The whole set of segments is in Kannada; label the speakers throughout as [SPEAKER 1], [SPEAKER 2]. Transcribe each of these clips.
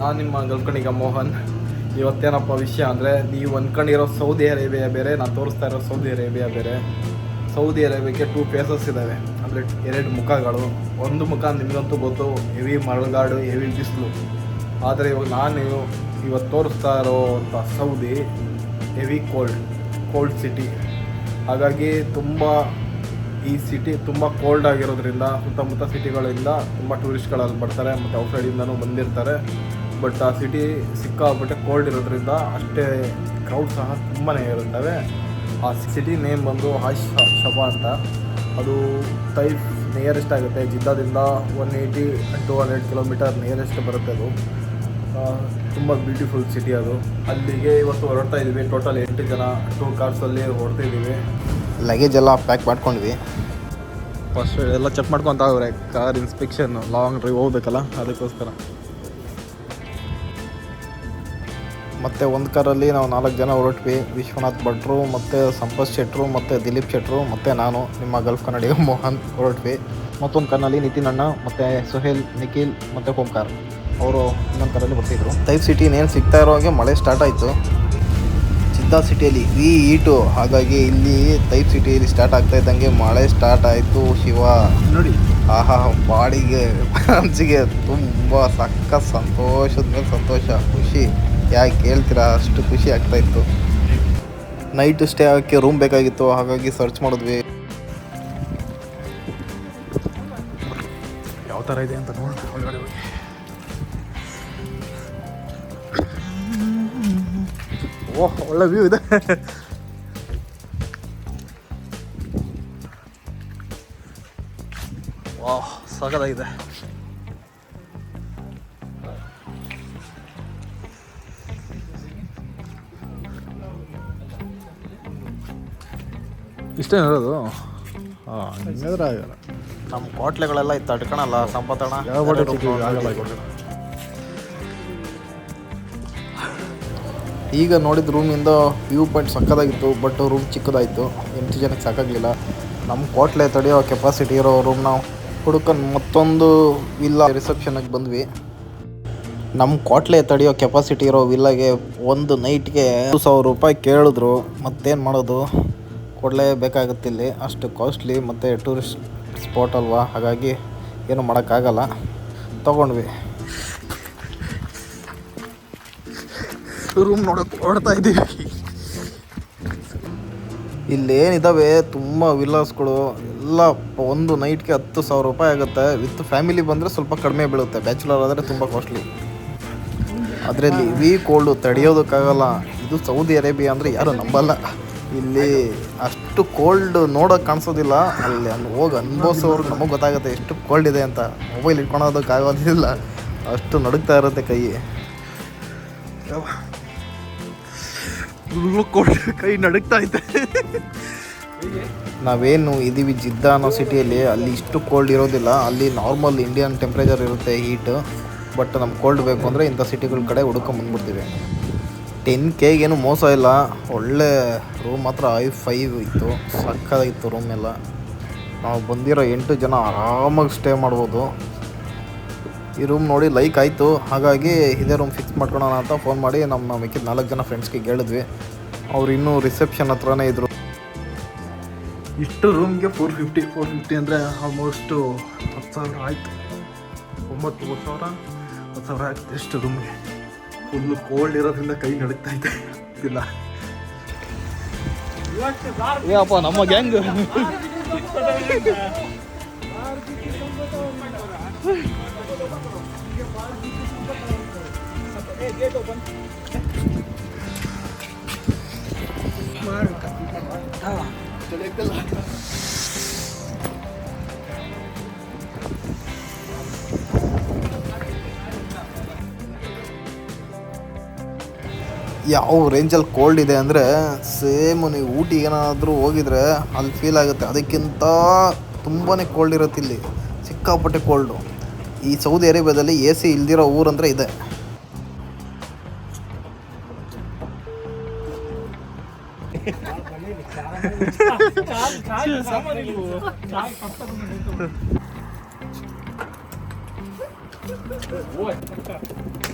[SPEAKER 1] ನಾನು ನಿಮ್ಮ ಗಲ್ಕಣಿಗ ಮೋಹನ್. ಇವತ್ತೇನಪ್ಪ ವಿಷಯ ಅಂದರೆ ನೀವು ಅಂದ್ಕೊಂಡಿರೋ ಸೌದಿ ಅರೇಬಿಯಾ ಬೇರೆ, ನಾನು ತೋರಿಸ್ತಾ ಇರೋ ಸೌದಿ ಅರೇಬಿಯಾ ಬೇರೆ. ಸೌದಿ ಅರೇಬಿಯಾಕ್ಕೆ ಟೂ ಫೇಸಸ್ ಇದ್ದಾವೆ ಅಂದರೆ ಎರಡು ಮುಖಗಳು. ಒಂದು ಮುಖ ನಿಮಗಂತೂ ಗೊತ್ತು, ಹೆವಿ ಮರಳುಗಾಡು ಹೆವಿ ಬಿಸಿಲು. ಆದರೆ ಇವಾಗ ನಾನು ಇವತ್ತು ತೋರಿಸ್ತಾ ಇರೋವಂಥ Saudi heavy cold cold city ಹಾಗಾಗಿ ತುಂಬ ಈ ಸಿಟಿ ತುಂಬ ಕೋಲ್ಡ್ ಆಗಿರೋದ್ರಿಂದ, ಸುತ್ತಮುತ್ತ ಸಿಟಿಗಳಿಂದ ತುಂಬ ಟೂರಿಸ್ಟ್ಗಳಲ್ಲಿ ಬರ್ತಾರೆ, ಮತ್ತು ಔಟ್ಸೈಡಿಂದನೂ ಬಂದಿರ್ತಾರೆ. ಬಟ್ ಆ ಸಿಟಿ ಸಿಕ್ಕಾಪಟ್ಟೆ ಕೋಲ್ಡ್ ಇರೋದ್ರಿಂದ ಅಷ್ಟೇ ಕ್ರೌಡ್ ಸಹ ತುಂಬಾ ಇರುತ್ತವೆ. ಆ ಸಿಟಿ ನೇಮ್ ಬಂದು ಹಾಶ್ ಶಬಾ ಅಂತ. ಅದು ತೈಫ್ ನಿಯರೆಸ್ಟ್ ಆಗುತ್ತೆ. ಜಿದ್ದಾದಿಂದ one eighty to hundred kilometre nearest ಬರುತ್ತೆ ಅದು. ತುಂಬ ಬ್ಯೂಟಿಫುಲ್ ಸಿಟಿ ಅದು. ಅಲ್ಲಿಗೆ ಇವತ್ತು ಹೊರಡ್ತಾ ಇದ್ದೀವಿ. ಟೋಟಲ್ ಎಂಟು ಜನ ಟೂ ಕಾರ್ಸಲ್ಲಿ ಹೊರಡ್ತಿದ್ದೀವಿ
[SPEAKER 2] ಲಗೇಜ್ ಎಲ್ಲ ಪ್ಯಾಕ್ ಮಾಡ್ಕೊಂಡ್ವಿ
[SPEAKER 1] ಫಸ್ಟ್ ಎಲ್ಲ ಚೆಕ್ ಮಾಡ್ಕೊತ ಅವ್ರೆ ಕಾರ್ ಇನ್ಸ್ಪೆಕ್ಷನ್ ಲಾಂಗ್ ಡ್ರೈವ್ ಹೋಗ್ಬೇಕಲ್ಲ ಅದಕ್ಕೋಸ್ಕರ.
[SPEAKER 2] ಮತ್ತು ಒಂದು ಕಾರಲ್ಲಿ ನಾವು ನಾಲ್ಕು ಜನ ಹೊರಟ್ವಿ. ವಿಶ್ವನಾಥ್ ಭಟ್ರು ಮತ್ತು ಸಂಪತ್ ಶೆಟ್ರು ಮತ್ತು ದಿಲೀಪ್ ಶೆಟ್ರು ಮತ್ತು ನಾನು ನಿಮ್ಮ ಗಲ್ಫ್ ಕನ್ನಡಿಗ ಮೋಹನ್ ಹೊರಟ್ವಿ. ಮತ್ತೊಂದು ಕಾರ್ನಲ್ಲಿ ನಿತಿನ್ ಅಣ್ಣ ಮತ್ತು ಸುಹೇಲ್ ನಿಖಿಲ್ ಮತ್ತು ಓಂಕಾರ್. ಅವರು ಇನ್ನೊಂದು ಕಾರಲ್ಲಿ ಬರ್ತಿದ್ರು. ಟೈಪ್ ಸಿಟಿ ಇನ್ನೇನು ಸಿಗ್ತಾ ಇರೋ ಹಾಗೆ ಮಳೆ ಸ್ಟಾರ್ಟ್ ಆಯಿತು. ಚಿತ್ತಾ ಸಿಟಿಯಲ್ಲಿ ವಿ ಈಟು. ಹಾಗಾಗಿ ಇಲ್ಲಿ ಟೈಪ್ ಸಿಟಿಯಲ್ಲಿ ಸ್ಟಾರ್ಟ್ ಆಗ್ತಾ ಇದ್ದಂಗೆ ಮಳೆ ಸ್ಟಾರ್ಟ್ ಆಯಿತು ಶಿವ.
[SPEAKER 1] ನೋಡಿ.
[SPEAKER 2] ಆಹಾ ಬಾಡಿಗೆ ಮನಸ್ಸಿಗೆ ತುಂಬ ಸಕ್ಕ ಸಂತೋಷದ ಮೇಲೆ ಸಂತೋಷ ಖುಷಿ. ಯಾಕೆ ಹೇಳ್ತೀರಾ? ಅಷ್ಟು ಖುಷಿ ಆಗ್ತಾ ಇತ್ತು. ನೈಟ್ ಸ್ಟೇ ಆಗೋಕ್ಕೆ ರೂಮ್ ಬೇಕಾಗಿತ್ತು, ಹಾಗಾಗಿ ಸರ್ಚ್ ಮಾಡಿದ್ವಿ.
[SPEAKER 1] ಯಾವ ಥರ ಇದೆ ಅಂತ ನೋಡಿ ಒಳಗಡೆ ಓಹ್, ಒಳ್ಳೆ ವ್ಯೂ ಇದೆ. ವಾಹ್ ಸಗದಾಗಿದೆ ಇಷ್ಟೇ ಇರೋದು ಹಾಂ ಹಂಗಾದ್ರೆ ಆಗಲ್ಲ
[SPEAKER 2] ನಮ್ಮ ಕೋಟ್ಲೆಗಳೆಲ್ಲ ಇತ್ತು ತಡ್ಕೊಳಲ್ಲ ಸಂಪತ್ತಣ.
[SPEAKER 1] ಯಾವ ಹೋಟೆಲ್ ಸಿಕ್ಕಿದ್ರು ಆಗಲ್ಲ
[SPEAKER 2] ಈಗ ನೋಡಿದ ರೂಮಿಂದ ವ್ಯೂ ಪಾಯಿಂಟ್ ಸಕ್ಕದಾಗಿತ್ತು ಬಟ್ ರೂಮ್ ಚಿಕ್ಕದಾಯಿತು. ಎಂಟು ಜನಕ್ಕೆ ಸಾಕಾಗಲಿಲ್ಲ. ನಮ್ಮ ಕೋಟ್ಲೆ ತಡೆಯೋ ಕೆಪಾಸಿಟಿ ಇರೋ ರೂಮ್ ನಾವು ಹುಡುಕನ್ ಮತ್ತೊಂದು ವಿಲ್ಲ ರಿಸೆಪ್ಷನಿಗೆ ಬಂದ್ವಿ. ನಮ್ಮ ಕೋಟ್ಲೆ ತಡೆಯೋ ಕೆಪಾಸಿಟಿ ಇರೋ ವಿಲ್ಲಾಗೆ ಒಂದು ನೈಟ್ಗೆ ಸಾವಿರ ರೂಪಾಯಿ ಕೇಳಿದ್ರು. ಮತ್ತೇನು ಮಾಡೋದು? ಕೊಡಲೇಬೇಕಾಗುತ್ತೆ ಇಲ್ಲಿ ಅಷ್ಟು ಕಾಸ್ಟ್ಲಿ ಮತ್ತು ಟೂರಿಸ್ಟ್ ಸ್ಪಾಟ್ ಅಲ್ವಾ? ಹಾಗಾಗಿ ಏನು ಮಾಡೋಕ್ಕಾಗಲ್ಲ. ತೊಗೊಂಡ್ವಿ.
[SPEAKER 1] ರೂಮ್ ನೋಡೋಕೆ ಹೊಡ್ತಾ ಇದ್ದೀವಿ
[SPEAKER 2] ಇಲ್ಲೇನಿದ್ದಾವೆ ತುಂಬ ವಿಲ್ಲಾಸ್ಗಳು ಎಲ್ಲ ಒಂದು ನೈಟ್ಗೆ ಹತ್ತು ಸಾವಿರ ರೂಪಾಯಿ ಆಗುತ್ತೆ. ವಿತ್ ಫ್ಯಾಮಿಲಿ ಬಂದರೆ ಸ್ವಲ್ಪ ಕಡಿಮೆ ಬೀಳುತ್ತೆ. ಬ್ಯಾಚುಲರ್ ಆದರೆ ತುಂಬ ಕಾಸ್ಟ್ಲಿ ಅದರಲ್ಲಿ ವಿ ಕೋಲ್ಡು ತಡೆಯೋದಕ್ಕಾಗಲ್ಲ. ಇದು ಸೌದಿ ಅರೇಬಿಯಾ ಅಂದರೆ ಯಾರು ನಂಬಲ್ಲ. ಇಲ್ಲಿ ಅಷ್ಟು ಕೋಲ್ಡ್ ನೋಡೋಕೆ ಕಾಣಿಸೋದಿಲ್ಲ. ಅಲ್ಲಿ ಅಲ್ಲಿ ಹೋಗಿ ಅನುಭವಿಸೋರ್ಗೆ ನಮಗೆ ಗೊತ್ತಾಗುತ್ತೆ ಎಷ್ಟು ಕೋಲ್ಡ್ ಇದೆ ಅಂತ. ಮೊಬೈಲ್ ಇಟ್ಕೊಳೋದಕ್ಕಾಗೋದಿಲ್ಲ. ಅಷ್ಟು ನಡುಗ್ತಾ ಇರುತ್ತೆ ಕೈ.
[SPEAKER 1] ಕೋಲ್ಡ್ ಕೈ ನಡುಗ್ತಾ ಐತೆ
[SPEAKER 2] ನಾವೇನು ಇದೀವಿ ಜಿದ್ದ ಅನ್ನೋ ಸಿಟಿಯಲ್ಲಿ ಅಲ್ಲಿ ಇಷ್ಟು ಕೋಲ್ಡ್ ಇರೋದಿಲ್ಲ. ಅಲ್ಲಿ ನಾರ್ಮಲ್ ಇಂಡಿಯನ್ ಟೆಂಪ್ರೇಚರ್ ಇರುತ್ತೆ ಹೀಟ್ ಬಟ್ ನಮ್ಗೆ ಕೋಲ್ಡ್ ಬೇಕು ಅಂದರೆ ಇಂಥ ಸಿಟಿಗಳ ಕಡೆ ಹುಡ್ಕೊಂಡು ಬಂದ್ಬಿಡ್ತೀವಿ. ಟೆನ್ ಕೆಗೇನು ಮೋಸ ಇಲ್ಲ. ಒಳ್ಳೆ ರೂಮ್ ಮಾತ್ರ ಐ ಫೈವ್ ಇತ್ತು. ಸಕ್ಕದಾಗಿತ್ತು ರೂಮ್ ಎಲ್ಲ. ನಾವು ಬಂದಿರೋ ಎಂಟು ಜನ ಆರಾಮಾಗಿ ಸ್ಟೇ ಮಾಡ್ಬೋದು. ಈ ರೂಮ್ ನೋಡಿ ಲೈಕ್ ಆಯಿತು. ಹಾಗಾಗಿ ಇದೇ ರೂಮ್ ಫಿಕ್ಸ್ ಮಾಡ್ಕೊಳೋಣ ಅಂತ ಫೋನ್ ಮಾಡಿ ನಮ್ಮ ಮಿಕ್ಕಿದ ನಾಲ್ಕು ಜನ ಫ್ರೆಂಡ್ಸ್ಗೆ ಹೇಳಿದ್ವಿ ಅವ್ರು ಇನ್ನೂ ರಿಸೆಪ್ಷನ್ ಹತ್ರನೇ ಇದ್ದರು
[SPEAKER 1] ಇಷ್ಟು ರೂಮ್ಗೆ ಫೋರ್ ಫಿಫ್ಟಿ ಫೋರ್ ಫಿಫ್ಟಿ ಅಂದರೆ ಆಲ್ಮೋಸ್ಟು ಹತ್ತು ಸಾವಿರ ಆಯಿತು. ಒಂಬತ್ತು ಸಾವಿರ, ಹತ್ತು ಸಾವಿರ ಆಯ್ತು ಎಷ್ಟು ರೂಮ್ಗೆ ಫುಲ್ಲು ಕೋಲ್ಡ್ ಇರೋದ್ರಿಂದ ಕೈ ನಡುಗ್ತಾ ಐತೆ ಇಲ್ಲ ಏಪ್ಪ ನಮ್ಮ ಗ್ಯಾಂಗ್
[SPEAKER 2] ಯಾವ ರೇಂಜಲ್ಲಿ ಕೋಲ್ಡ್ ಇದೆ ಅಂದರೆ ಸೇಮ್ ನೀವು ಊಟಿಗೆ ಏನಾದರೂ ಹೋಗಿದರೆ ಅಲ್ಲಿ ಫೀಲ್ ಆಗುತ್ತೆ. ಅದಕ್ಕಿಂತ ತುಂಬಾ ಕೋಲ್ಡ್ ಇರುತ್ತೆ ಇಲ್ಲಿ. ಸಿಕ್ಕಾಪಟ್ಟೆ ಕೋಲ್ಡು ಈ ಸೌದಿ ಅರೇಬಿಯಾದಲ್ಲಿ ಎ ಸಿ ಇಲ್ದಿರೋ ಊರಂದರೆ ಇದೆ.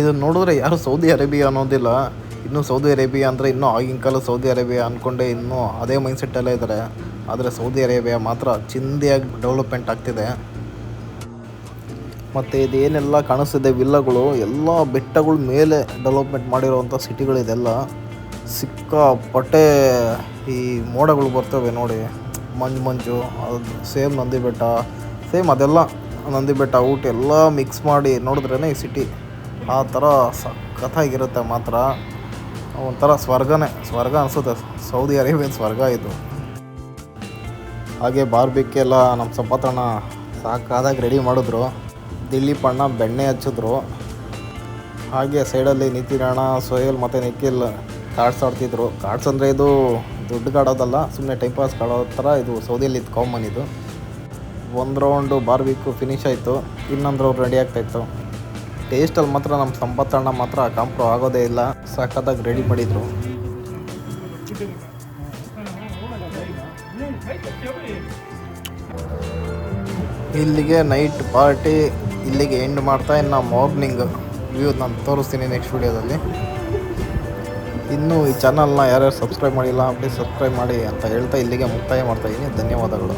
[SPEAKER 2] ಇದು ನೋಡಿದ್ರೆ ಯಾರು ಸೌದಿ ಅರೇಬಿಯಾ ಅನ್ನೋದಿಲ್ಲ. ಇನ್ನೂ ಸೌದಿ ಅರೇಬಿಯಾ ಅಂದರೆ ಇನ್ನೂ ಆಗಿನ ಕಾಲ ಸೌದಿ ಅರೇಬಿಯಾ ಅಂದ್ಕೊಂಡೆ ಇನ್ನೂ ಅದೇ ಮೈಂಡ್ಸೆಟ್ಟಲ್ಲೇ ಇದ್ದಾರೆ ಆದರೆ ಸೌದಿ ಅರೇಬಿಯಾ ಮಾತ್ರ ಚಿಂದಿಯಾಗಿ ಡೆವಲಪ್ಮೆಂಟ್ ಆಗ್ತಿದೆ. ಮತ್ತು ಇದೇನೆಲ್ಲ ಕಾಣಿಸ್ತಿದೆ ವಿಲ್ಲಗಳು, ಎಲ್ಲ ಬೆಟ್ಟಗಳ ಮೇಲೆ ಡೆವಲಪ್ಮೆಂಟ್ ಮಾಡಿರೋವಂಥ ಸಿಟಿಗಳಿದೆಲ್ಲ ಸಿಕ್ಕಾಪಟ್ಟೆ ಈ ಮೋಡಗಳು ಬರ್ತವೆ ನೋಡಿ. ಮಂಜು ಮಂಜು, ಅದು ಸೇಮ್ ನಂದಿ ಬೆಟ್ಟ ಸೇಮ್ ಅದೆಲ್ಲ ನಂದಿ ಬೆಟ್ಟ ಊಟ ಎಲ್ಲ ಮಿಕ್ಸ್ ಮಾಡಿ ನೋಡಿದ್ರೇ ಈ ಸಿಟಿ ಆ ಥರ ಸಖತ್ತಾಗಿರುತ್ತೆ ಮಾತ್ರ. ಒಂಥರ ಸ್ವರ್ಗನೇ. ಸ್ವರ್ಗ ಅನಿಸುತ್ತೆ. ಸೌದಿ ಅರೇಬಿಯನ್ ಸ್ವರ್ಗ ಇದು. ಹಾಗೆ ಬಾರ್ಬಿಕ್ಕೆಲ್ಲ ನಮ್ಮ ಸಂಪತ್ತಣ್ಣ ಸಾಕಾದಾಗ ರೆಡಿ ಮಾಡಿದ್ರು. ದಿಲೀಪ್ ಅಣ್ಣ ಬೆಣ್ಣೆ ಹಚ್ಚಿದ್ರು. ಹಾಗೆ ಸೈಡಲ್ಲಿ ನಿತಿನ್ ಅಣ್ಣ ಸೋಯಲ್ ಮತ್ತು ನಿಖಿಲ್ ಕಾರ್ಡ್ಸ್ ಆಡ್ತಿದ್ರು ಕಾರ್ಡ್ಸ್ ಅಂದರೆ ಇದು ದುಡ್ಡು ಕಾಡೋದಲ್ಲ ಸುಮ್ಮನೆ ಟೈಮ್ ಪಾಸ್ ಕಾಡೋ ಥರ ಇದು ಸೌದಿಯಲ್ಲಿ ಇದು ಕಾಮನ್ ಇದು. ಒಂದು ರೌಂಡು ಬಾರ್ಬಿಕ್ಕು ಫಿನಿಶ್ ಆಯಿತು. ಇನ್ನೊಂದು ರೌಂಡ್ ರೆಡಿ ಆಗ್ತಾಯಿತ್ತು ಟೇಸ್ಟಲ್ಲಿ ಮಾತ್ರ ನಮ್ಮ ಸಂಪತ್ತಣ್ಣ ಮಾತ್ರ ಕಾಂಪ್ರೋ ಆಗೋದೇ ಇಲ್ಲ. ಸಖತ್ತಾಗಿ ರೆಡಿ ಮಾಡಿದರು. ಇಲ್ಲಿಗೆ ನೈಟ್ ಪಾರ್ಟಿ ಇಲ್ಲಿಗೆ ಎಂಡ್ ಮಾಡ್ತಾ ಇನ್ನು ಮಾರ್ನಿಂಗ್ ವ್ಯೂ ನಾನು ತೋರಿಸ್ತೀನಿ ನೆಕ್ಸ್ಟ್ ವೀಡಿಯೋದಲ್ಲಿ ಇನ್ನೂ ಈ ಚಾನಲ್ನ ಯಾರ್ಯಾರು ಸಬ್ಸ್ಕ್ರೈಬ್ ಮಾಡಿಲ್ಲ ಪ್ಲೀಸ್ ಸಬ್ಸ್ಕ್ರೈಬ್ ಮಾಡಿ ಅಂತ ಹೇಳ್ತಾ ಇಲ್ಲಿಗೆ ಮುಕ್ತಾಯ ಮಾಡ್ತಾ ಇದ್ದೀನಿ. ಧನ್ಯವಾದಗಳು.